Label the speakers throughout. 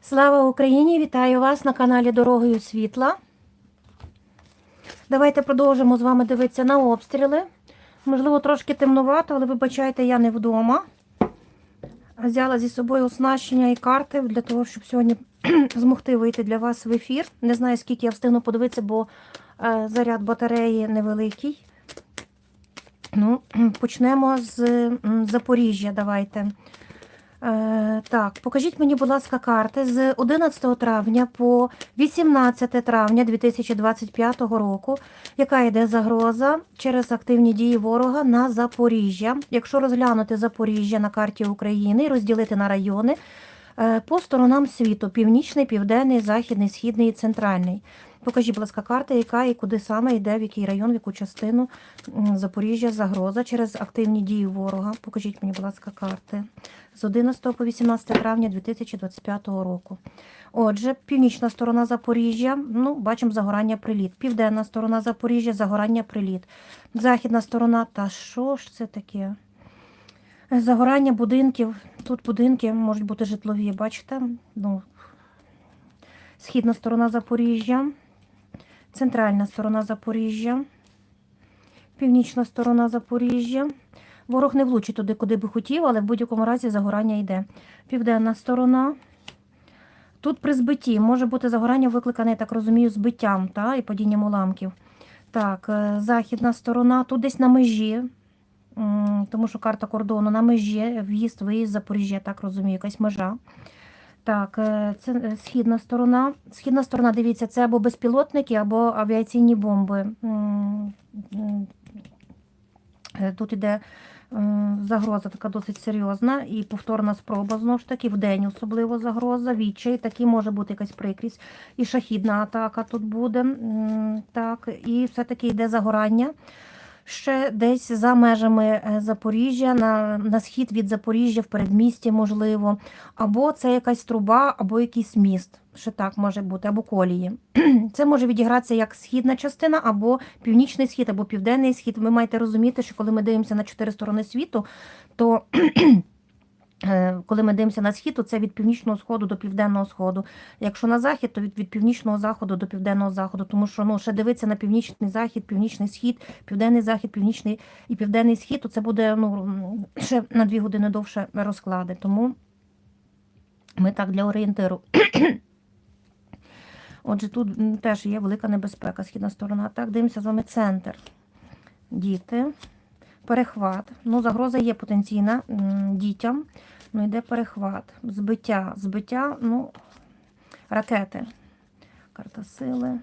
Speaker 1: Слава Україні! Вітаю вас на каналі Дорогою Світла. Давайте продовжимо з вами дивитися на обстріли. Можливо, трошки темнувато, але вибачайте, я не вдома. Взяла зі собою оснащення і карти для того, щоб сьогодні змогти вийти для вас в ефір. Не знаю, скільки я встигну подивитися, бо е, заряд батареї невеликий. Ну, почнемо з Запоріжжя. Давайте. Е, так, покажіть мені, будь ласка, карти з 11 травня по 18 травня 2025 року, яка йде загроза через активні дії ворога на Запоріжжя. Якщо розглянути Запоріжжя на карті України і розділити на райони е, по сторонам світу: північний, південний, західний, східний і центральний. Покажіть, будь ласка, карта, яка і куди саме йде, в який район, в яку частину Запоріжжя загроза через активні дії ворога. Покажіть мені, будь ласка, карти з 11 по 18 травня 2025 року. Отже, північна сторона Запоріжжя, ну, бачимо загорання приліт. Південна сторона Запоріжжя, загорання приліт. Західна сторона, та що ж це таке? Загорання будинків. Тут будинки можуть бути житлові, бачите? Ну, східна сторона Запоріжжя, центральна сторона Запоріжжя, північна сторона Запоріжжя. Ворог не влучить туди, куди би хотів, але в будь-якому разі загорання йде. Південна сторона. Тут при збитті може бути загорання викликане, я так розумію, збиттям та, і падінням уламків. Так, е, західна сторона, тут десь на межі, тому що карта кордону на межі, в'їзд, виїзд, Запоріжжя, так розумію, якась межа. Так, е, це е, східна сторона. Східна сторона, дивіться, це або безпілотники, або авіаційні бомби. Тут іде загроза така досить серйозна і повторна спроба, знову ж таки, вдень особливо загроза, відчай, такі може бути якась прикрість. І шахідна атака тут буде. Так, і все-таки йде загорання. Ще десь за межами е, Запоріжжя, на, на схід від Запоріжжя, в передмісті, можливо. Або це якась труба, або якийсь міст. Ще так може бути, або колії. Це може відігратися як східна частина, або північний схід, або південний схід. Ви маєте розуміти, що коли ми дивимося на чотири сторони світу, то е, коли ми дивимося на схід, то це від північного сходу до південного сходу. Якщо на захід, то від, від північного заходу до південного заходу. Тому що ну, ще дивитися на північний захід, північний схід, південний захід, північний і південний схід, то це буде ну, ще на дві години довше розклади. Тому ми так для орієнтиру. Отже, тут теж є велика небезпека, східна сторона. Так, дивимося з вами центр. Діти, перехват. Ну, загроза є потенційна дітям. Ну, йде перехват. Збиття. Збиття, ну, ракети. Карта сили.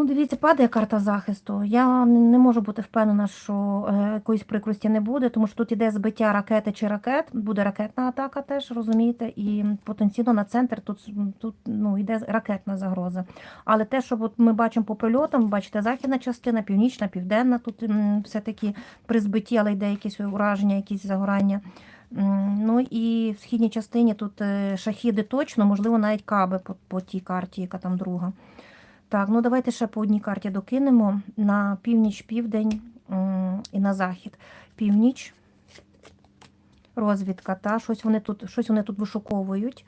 Speaker 1: Ну, дивіться, падає карта захисту. Я не можу бути впевнена, що е, якоїсь прикрості не буде, тому що тут іде збиття ракети чи ракет, буде ракетна атака теж, розумієте, і потенційно на центр тут, тут ну, йде ракетна загроза. Але те, що от ми бачимо по прильотам, бачите, західна частина, північна, південна, тут все-таки при збитті, але йде якісь ураження, якісь загорання. Ну і в східній частині тут е, шахіди точно, можливо, навіть каби по, по тій карті, яка там друга. Так, ну давайте ще по одній карті докинемо на північ, південь і на захід. Північ, розвідка, та щось вони тут, щось вони тут вишуковують.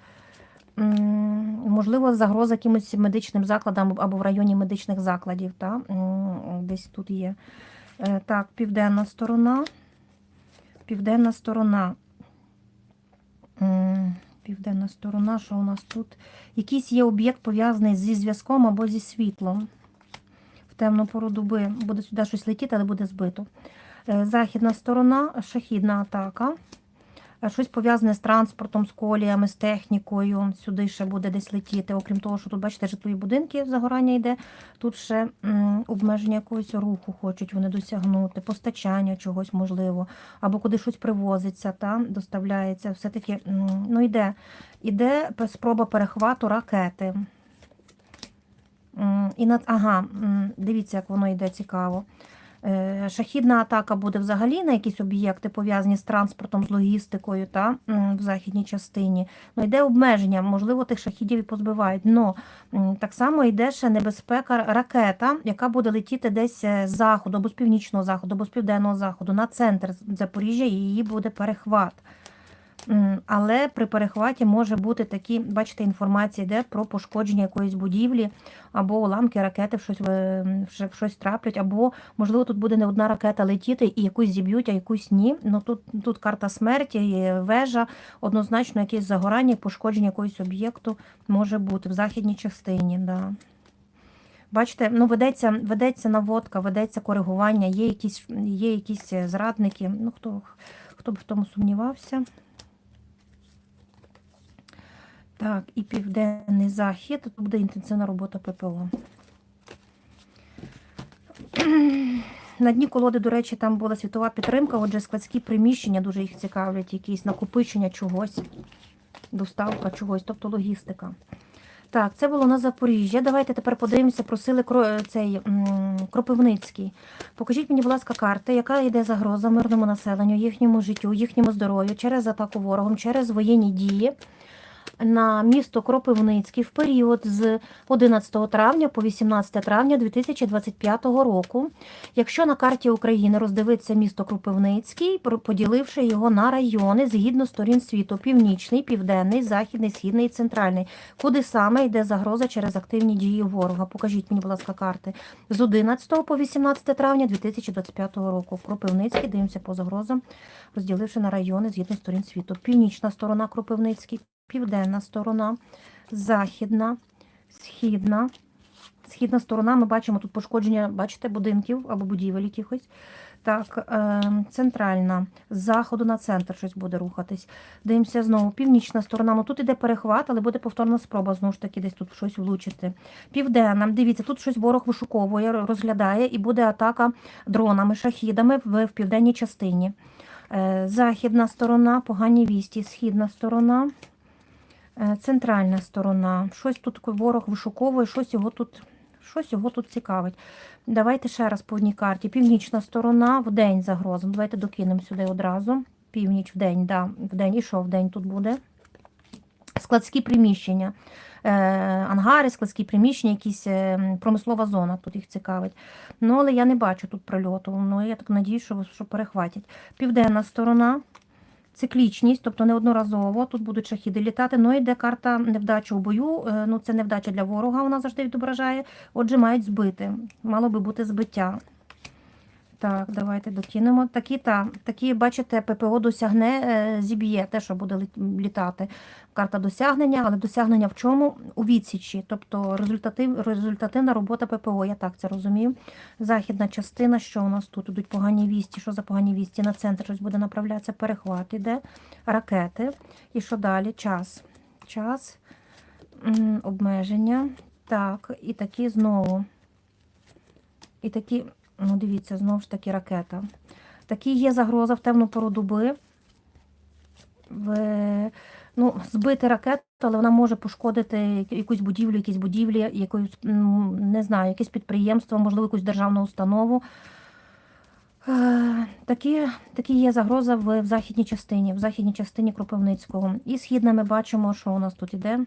Speaker 1: Можливо, загроза якимось медичним закладам або в районі медичних закладів. Та? Десь тут є. Е, Так, південна сторона. Південна сторона. Південна сторона, що у нас тут? Якийсь є об'єкт пов'язаний зі зв'язком або зі світлом. В темну пору доби буде сюди щось летіти, але буде збито. Е, Західна сторона, шахідна атака. Е, Щось пов'язане з транспортом, з коліями, з технікою. Сюди ще буде десь летіти. Окрім того, що тут, бачите, житлові будинки, загорання йде. Тут ще обмеження якогось руху хочуть вони досягнути, постачання чогось можливо, або куди щось привозиться, та, доставляється. Все-таки ну, йде, йде спроба перехвату ракети. І над, ага, дивіться, як воно йде цікаво. Е, Шахідна атака буде взагалі на якісь об'єкти, пов'язані з транспортом, з логістикою та в західній частині. Ну, йде обмеження, можливо, тих шахідів і позбивають. Но так само йде ще небезпека ракета, яка буде летіти десь е, з заходу, або з північного заходу, або з південного заходу, на центр Запоріжжя, і її буде перехват. Але при перехваті може бути такі, бачите, інформація йде про пошкодження якоїсь будівлі, або уламки ракети в щось, в щось траплять, або, можливо, тут буде не одна ракета летіти і якусь зіб'ють, а якусь ні. Ну тут, тут карта смерті, вежа, однозначно якесь загорання, пошкодження якогось об'єкту може бути в західній частині. Да. Бачите, ну ведеться, ведеться наводка, ведеться коригування, є якісь, є якісь е, зрадники. Ну, хто, хто б в тому сумнівався. Так, і південний захід. Тут буде інтенсивна робота ППО. На дні колоди, до речі, там була світова підтримка, отже, складські приміщення дуже їх цікавлять, якісь накопичення чогось, доставка чогось, тобто логістика. Так, це було на Запоріжжя. Давайте тепер подивимося про сили цей, Кропивницький. Покажіть мені, будь ласка, карти, яка йде загроза мирному населенню, їхньому життю, їхньому здоров'ю через атаку ворогом, через воєнні дії на місто Кропивницький в період з 11 травня по 18 травня 2025 року. Якщо на карті України роздивитися місто Кропивницький, поділивши його на райони згідно сторін світу: північний, південний, західний, східний і центральний. Куди саме йде загроза через активні дії ворога? Покажіть мені, будь ласка, карти з 11 по 18 травня 2025 року. Кропивницький дивимося по загрозам, розділивши на райони згідно сторін світу. Північна сторона Кропивницький, південна сторона, західна, східна. Східна сторона, ми бачимо тут пошкодження, бачите, будинків або будівель якихось. Так, е, центральна, з заходу на центр щось буде рухатись. Дивимося знову. Північна сторона. Ну тут іде перехват, але буде повторна спроба знову ж таки десь тут щось влучити. Південна, дивіться, тут щось ворог вишуковує, розглядає, і буде атака дронами, шахідами в, в південній частині. Е, західна сторона, погані вісті, східна сторона. Е, Центральна сторона. Щось тут ворог вишуковує, щось його тут, щось його тут цікавить. Давайте ще раз по одній карті. Північна сторона в день загроза. Давайте докинемо сюди одразу. Північ в день, да, в день. І що в день тут буде? Складські приміщення. Е, ангари, складські приміщення, якісь е, промислова зона тут їх цікавить. Ну, але я не бачу тут прильоту. Ну, я так надіюсь, що, що перехватять. Південна сторона. Циклічність, тобто неодноразово тут будуть шахіди літати. Ну йде карта невдачі у бою. Е, Ну це невдача для ворога, вона завжди відображає. Отже, мають збити. Мало би бути збиття. Так, давайте докинемо. Такі, та, такі, бачите, ППО досягне, е, зіб'є те, що буде літати. Карта досягнення, але досягнення в чому? У відсічі. Тобто результатив, результативна робота ППО, я так це розумію. Західна частина, що у нас тут? Ідуть погані вісті. Що за погані вісті? На центр щось буде направлятися, перехват іде, ракети. І що далі? Час. Час, обмеження. Так, і такі знову. І такі, ну дивіться, знову ж таки ракета. Такі є загроза в темну пору доби. В, ну, збити ракету, але вона може пошкодити якусь будівлю, якісь будівлі, якусь, не знаю, якесь підприємство, можливо, якусь державну установу. Е, Такі, такі є загроза в, в західній частині, в західній частині Кропивницького. І східна ми бачимо, що у нас тут іде.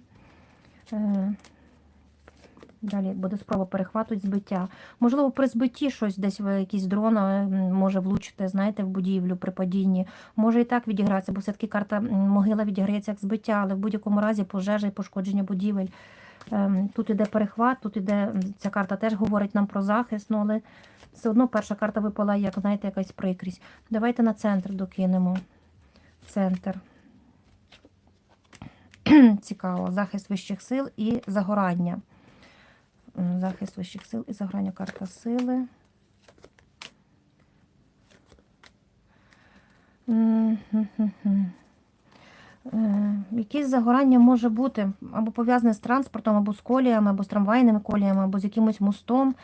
Speaker 1: Далі буде спроба перехвату збиття. Можливо, при збитті щось десь якийсь дрон може влучити, знаєте, в будівлю при падінні. Може і так відігратися, бо все-таки карта могила відіграється як збиття, але в будь-якому разі пожежа і пошкодження будівель. Ем, Тут іде перехват, тут іде ця карта теж говорить нам про захист, ну але все одно перша карта випала, як знаєте, якась прикрість. Давайте на центр докинемо. Центр. Цікаво. Захист вищих сил і загорання. Захист вищих сил і заграння карта сили. Е, Якесь загорання може бути або пов'язане з транспортом, або з коліями, або з трамвайними коліями, або з якимось мостом,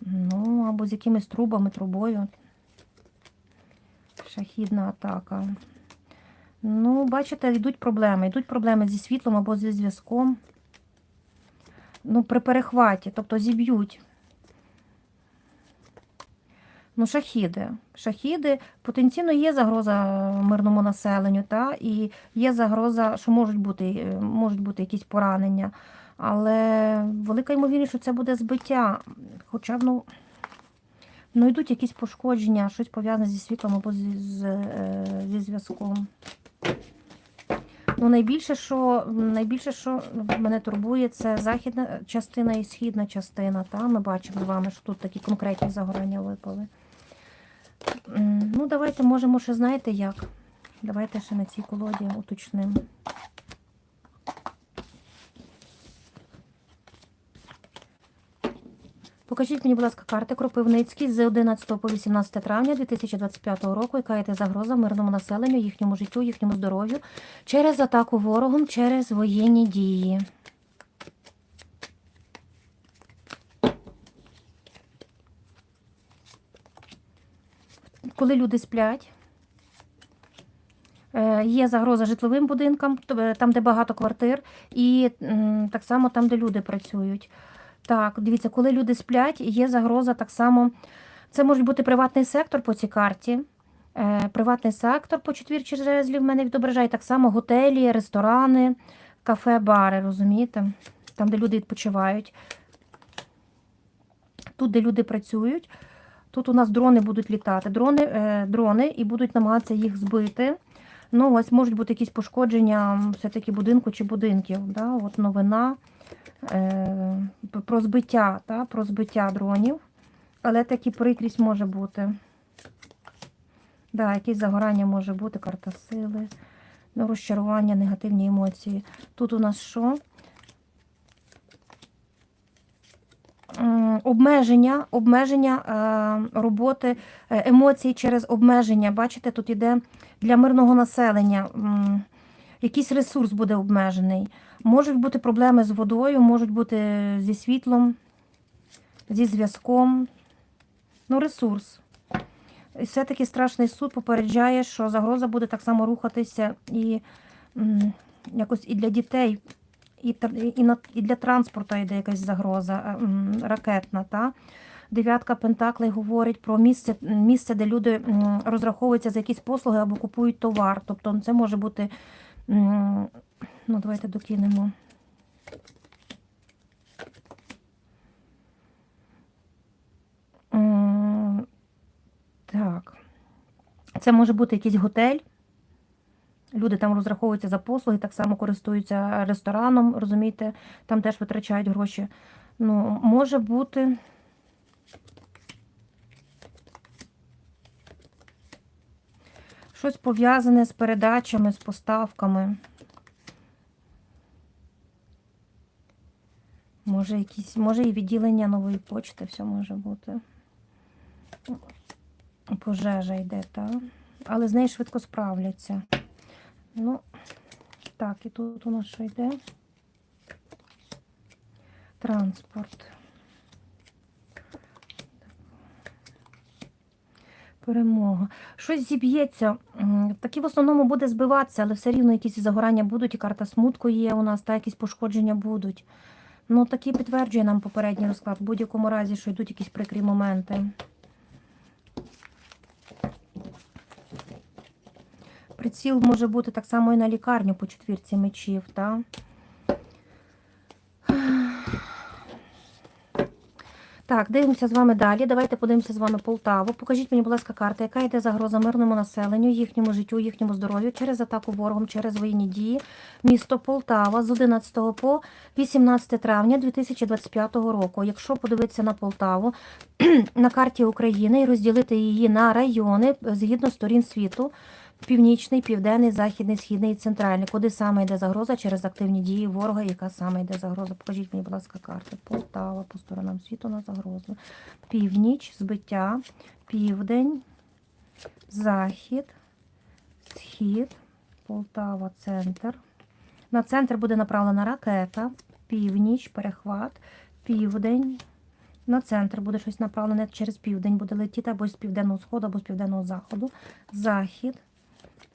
Speaker 1: ну, або з якимись трубами, трубою. Шахідна атака. Ну, бачите, йдуть проблеми. Йдуть проблеми зі світлом або зі зв'язком ну, при перехваті, тобто зіб'ють. Ну, шахіди. Шахіди потенційно є загроза мирному населенню, та, і є загроза, що можуть бути, е, можуть бути якісь поранення. Але велика ймовірність, що це буде збиття. Хоча ну, ну йдуть якісь пошкодження, щось пов'язане зі світлом або зі, з, е, зі зв'язком. Ну, найбільше, що, найбільше, що мене турбує, це західна частина і східна частина. Та? Ми бачимо з вами, що тут такі конкретні загорання випали. Ну, давайте, можемо ще, знаєте як? Давайте ще на цій колоді уточнимо. Покажіть мені, будь ласка, карти Кропивницький з 11 по 18 травня 2025 року, яка є загроза мирному населенню, їхньому життю, їхньому здоров'ю через атаку ворогом, через воєнні дії. Коли люди сплять, е, є загроза житловим будинкам, е, там, де багато квартир, і так само там, де люди працюють. Так, дивіться, коли люди сплять, є загроза так само. Це може бути приватний сектор по цій карті. Е, приватний сектор по четвірчі жезлів в мене відображає так само готелі, ресторани, кафе, бари, розумієте? Там, де люди відпочивають. Тут, де люди працюють, тут у нас дрони будуть літати. Дрони, е, дрони і будуть намагатися їх збити. Ну, ось можуть бути якісь пошкодження все-таки будинку чи будинків. Да? От новина про збиття, та? про збиття дронів. Але такі прикрість може бути. Да, якесь загорання може бути, карта сили, ну, розчарування, негативні емоції. Тут у нас що? Обмеження, обмеження е, роботи, е, емоцій через обмеження. Бачите, тут іде для мирного населення. Якийсь ресурс буде обмежений. Можуть бути проблеми з водою, можуть бути зі світлом, зі зв'язком. Ну, ресурс. І все-таки страшний суд попереджає, що загроза буде так само рухатися і якось і для дітей, і, і, для транспорту йде якась загроза ракетна. Та? Дев'ятка Пентаклей говорить про місце, місце, де люди розраховуються за якісь послуги або купують товар. Тобто це може бути. Ну, давайте докинемо. Так. Це може бути якийсь готель. Люди там розраховуються за послуги, так само користуються рестораном, розумієте, там теж витрачають гроші. Ну, може бути. Щось пов'язане з передачами, з поставками. Може, якісь, може і відділення нової почти, все може бути. Пожежа йде, так? Але з нею швидко справляться. Ну, так, і тут у нас що йде? Транспорт. Перемога. Щось зіб'ється. Такі в основному буде збиватися, але все рівно якісь загорання будуть, і карта смутку є у нас, та якісь пошкодження будуть. Ну, такі підтверджує нам попередній розклад. В будь-якому разі, що йдуть якісь прикрі моменти. Приціл може бути так само і на лікарню по четвірці мечів, так? Так, дивимося з вами далі. Давайте подивимося з вами Полтаву. Покажіть мені, будь ласка, карта, яка йде загроза мирному населенню, їхньому життю, їхньому здоров'ю через атаку ворогом, через воєнні дії. Місто Полтава з 11 по 18 травня 2025 року. Якщо подивитися на Полтаву на карті України і розділити її на райони згідно сторін світу. Північний, південний, західний, східний і центральний. Куди саме йде загроза через активні дії ворога, яка саме йде загроза? Покажіть мені, будь ласка, карти. Полтава по сторонам світу на загрозу. Північ, збиття, південь, захід, схід, Полтава, центр. На центр буде направлена ракета, північ, перехват, південь. На центр буде щось направлене через південь, буде летіти або з південного сходу, або з південного заходу. Захід,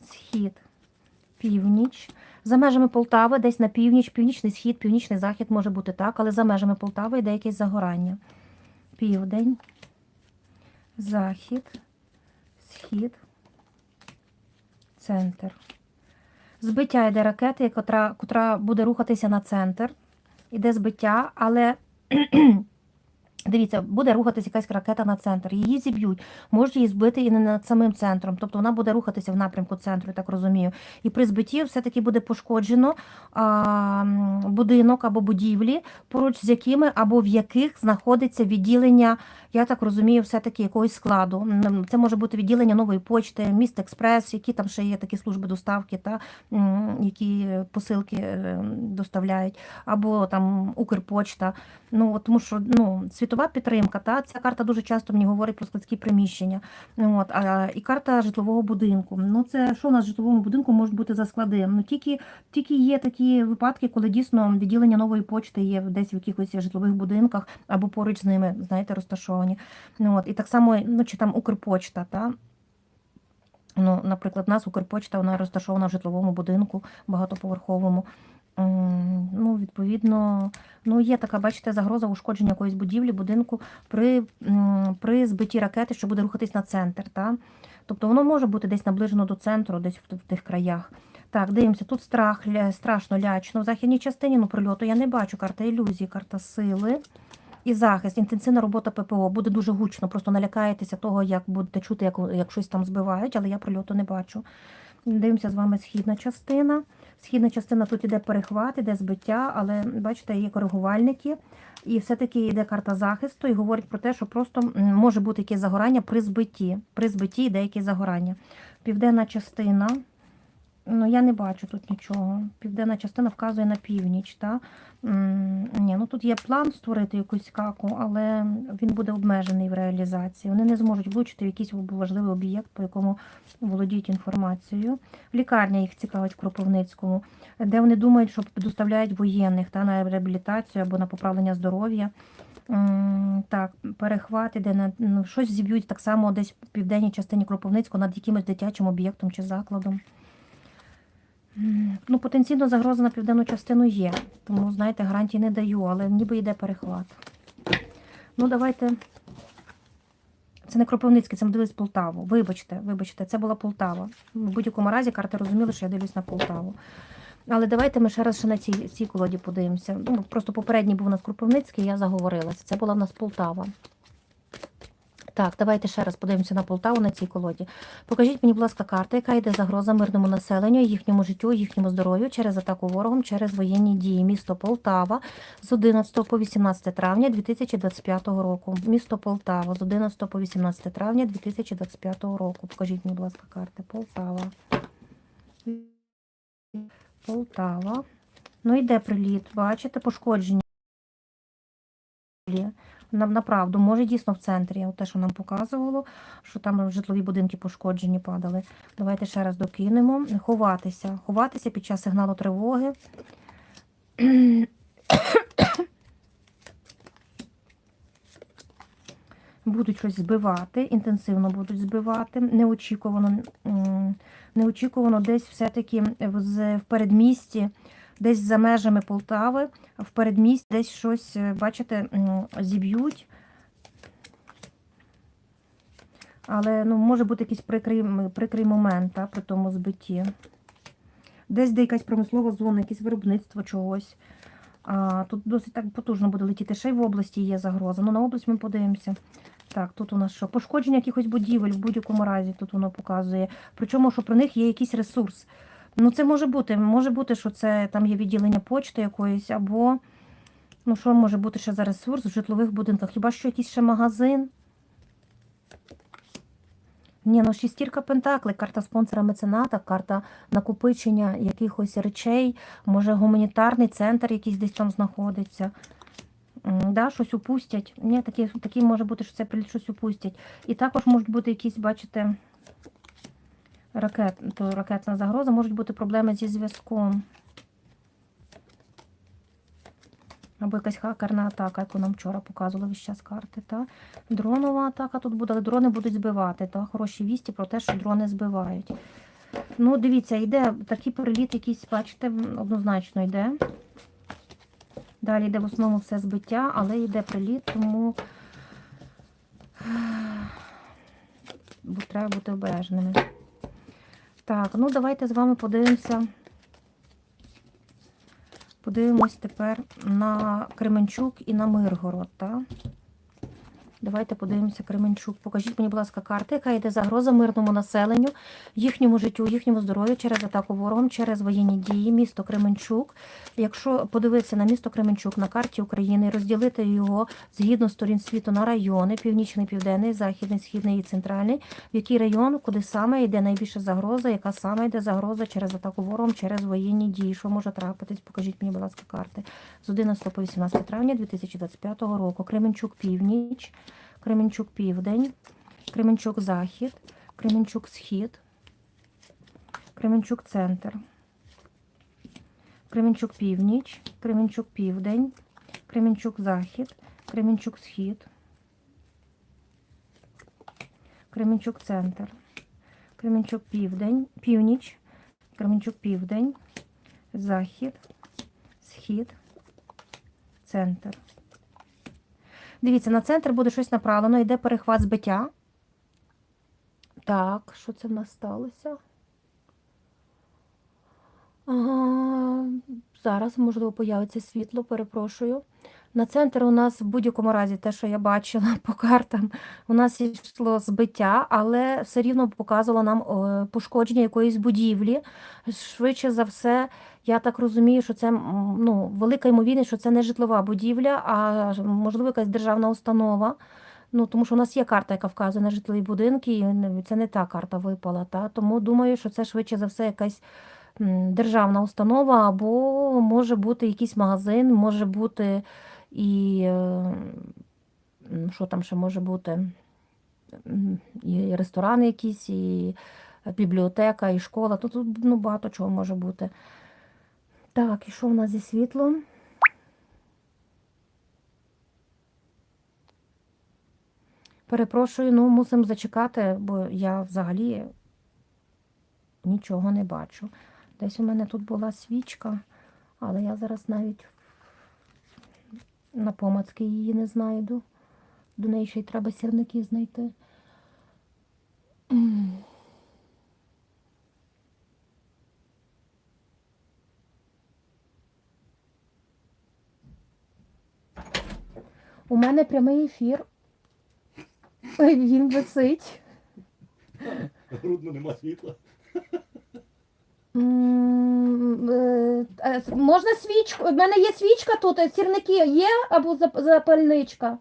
Speaker 1: схід, північ. За межами Полтави, десь на північ, північний схід, північний захід може бути так, але за межами Полтави йде якесь загорання. Південь, захід, схід, центр. Збиття йде ракети, котра, котра буде рухатися на центр. Іде збиття, але Дивіться, буде рухатись якась ракета на центр. Її зіб'ють, можуть її збити і не над самим центром. Тобто вона буде рухатися в напрямку центру, я так розумію. І при збитті все-таки буде пошкоджено а, будинок або будівлі, поруч з якими або в яких знаходиться відділення, я так розумію, все-таки якогось складу. Це може бути відділення нової почти, міст експрес, які там ще є такі служби доставки, та які посилки е, доставляють, або там Укрпочта. Ну, тому що ну, світова підтримка, та ця карта дуже часто мені говорить про складські приміщення. От, а, і карта житлового будинку. Ну, це що у нас в житловому будинку можуть бути за склади? Ну, тільки, тільки є такі випадки, коли дійсно відділення нової почти є десь в якихось житлових будинках або поруч з ними, знаєте, розташовані. Ну, от, і так само, ну, чи там Укрпочта, та? Ну, наприклад, у нас Укрпочта вона розташована в житловому будинку багатоповерховому. М, Ну, відповідно, ну є така, бачите, загроза ушкодження якоїсь будівлі, будинку при, при збитті ракети, що буде рухатись на центр. Та? Тобто воно може бути десь наближено до центру, десь в, тих краях. Так, дивимося, тут страх, страшно, лячно. В західній частині ну, прильоту я не бачу. Карта ілюзії, карта сили. І захист, інтенсивна робота ППО буде дуже гучно, просто налякаєтеся того, як будете чути, як, як щось там збивають, але я прильоту не бачу. Дивимося з вами східна частина. Східна частина тут іде перехват, іде збиття, але бачите, є коригувальники. І все-таки йде карта захисту і говорить про те, що просто може бути якесь загорання при збитті. При збитті йде якесь загорання. Південна частина. Ну, я не бачу тут нічого. Південна частина вказує на північ. Та? Ні, ну тут є план створити якусь каку, але він буде обмежений в реалізації. Вони не зможуть влучити в якийсь важливий об'єкт, по якому володіють інформацією. Лікарня їх цікавить в Кропивницькому, де вони думають, що доставляють воєнних та, на реабілітацію або на поправлення здоров'я. Так, перехват іде на ну, щось зіб'ють так само десь в південній частині Кропивницького над якимось дитячим об'єктом чи закладом. Ну, потенційно загроза на південну частину є, тому, знаєте, гарантій не даю, але ніби йде перехват. Ну, давайте. Це не Кропивницький, це ми дивились Полтаву. Вибачте, вибачте, це була Полтава. В будь-якому разі карти розуміли, що я дивлюсь на Полтаву. Але давайте ми ще раз ще на цій, цій колоді подивимося. Ну, просто попередній був у нас Кропивницький, я заговорилася. Це була в нас Полтава. Так, давайте ще раз подивимося на Полтаву на цій колоді. Покажіть мені, будь ласка, карта, яка йде загроза мирному населенню, їхньому життю, їхньому здоров'ю через атаку ворогом, через воєнні дії. Місто Полтава з 11 по 18 травня 2025 року. Місто Полтава з 11 по 18 травня 2025 року. Покажіть мені, будь ласка, карти. Полтава. Полтава. Ну, йде приліт, бачите, пошкодження. На, направду, може дійсно в центрі, те, що нам показувало, що там житлові будинки пошкоджені падали. Давайте ще раз докинемо. Ховатися. Ховатися під час сигналу тривоги. Будуть щось збивати, інтенсивно будуть збивати, неочікувано, неочікувано десь все-таки в передмісті, десь за межами Полтави, в передмісті десь щось, е, бачите, зіб'ють. Але ну, може бути якийсь прикрий, прикрий момент та, при тому збитті. Десь де якась промислова зона, якесь виробництво чогось. А, тут досить так потужно буде летіти. Ще й в області є загроза. Ну, на область ми подивимося. Так, тут у нас що? Пошкодження якихось будівель в будь-якому разі тут воно показує. Причому, що про них є якийсь ресурс. Ну, це може бути. Може бути, що це там є відділення почти якоїсь, або ну, що може бути ще за ресурс в житлових будинках? Хіба що якийсь ще магазин? Ні, ну шістірка Пентакли, карта спонсора мецената, карта накопичення якихось речей, може гуманітарний центр якийсь десь там знаходиться. Да, щось упустять. Ні, такі, такі може бути, що це щось упустять. І також можуть бути якісь, бачите, ракет, то ракетна загроза, можуть бути проблеми зі зв'язком. Або якась хакерна атака, яку нам вчора показували весь час карти. Та? Дронова атака тут буде, але дрони будуть збивати. Та? Хороші вісті про те, що дрони збивають. Ну, дивіться, йде такий приліт, якийсь, бачите, однозначно йде. Далі йде в основному все збиття, але йде приліт, тому треба бути обережними. Так, ну давайте з вами подивимося. Подивимось тепер на Кременчук і на Миргород. Та? Давайте подивимося Кременчук. Покажіть мені, будь ласка, карти, яка йде загроза мирному населенню, їхньому життю, їхньому здоров'ю через атаку ворогом, через воєнні дії, місто Кременчук. Якщо подивитися на місто Кременчук на карті України, розділити його згідно сторін світу на райони: північний, південний, західний, східний і центральний, в який район, куди саме йде найбільша загроза, яка саме йде загроза через атаку ворогом, через воєнні дії, що може трапитись? Покажіть мені, будь ласка, карти з 11 по 18 травня 2025 року. Кременчук північ, Кременчук південь, Кременчук захід, Кременчук схід, Кременчук центр, Кременчук північ, Кременчук південь, Кременчук захід, Кременчук схід, Кременчук центр, Кременчук південь, північ, Кременчук південь, захід, схід, центр. Дивіться, на центр буде щось направлено, йде перехват збиття. Так, що це в нас сталося? Ага, зараз, можливо, появиться світло, перепрошую. На центр у нас в будь-якому разі, те, що я бачила по картам, у нас йшло збиття, але все рівно показувало нам е, пошкодження якоїсь будівлі. Швидше за все, я так розумію, що це ну, велика ймовірність, що це не житлова будівля, а можливо якась державна установа. Ну, тому що у нас є карта, яка вказує на житлові будинки, і це не та карта випала. Та? Тому думаю, що це швидше за все якась державна установа, або може бути якийсь магазин, може бути і е, що там ще може бути? І ресторан якийсь, і бібліотека, і школа. Тут ну, багато чого може бути. Так, і що в нас зі світлом? Перепрошую, ну мусимо зачекати, бо я взагалі нічого не бачу. Десь у мене тут була свічка, але я зараз навіть на помацки її не знайду. До неї ще й треба сірники знайти. У мене прямий ефір. Він висить.
Speaker 2: Грудно нема світла.
Speaker 1: Е, е, Можна свічку? У мене є свічка тут, е, сірники є або запальничка.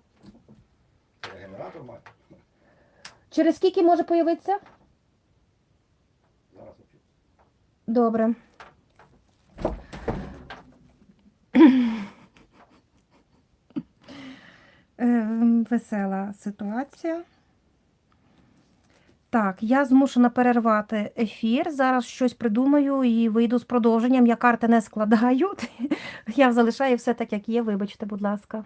Speaker 2: Генератор має.
Speaker 1: Через скільки може появитися?
Speaker 2: Зараз.
Speaker 1: Добре. Весела ситуація. Так, я змушена перервати ефір. Зараз щось придумаю і вийду з продовженням. Я карти не складаю. Я залишаю все так, як є. Вибачте, будь ласка.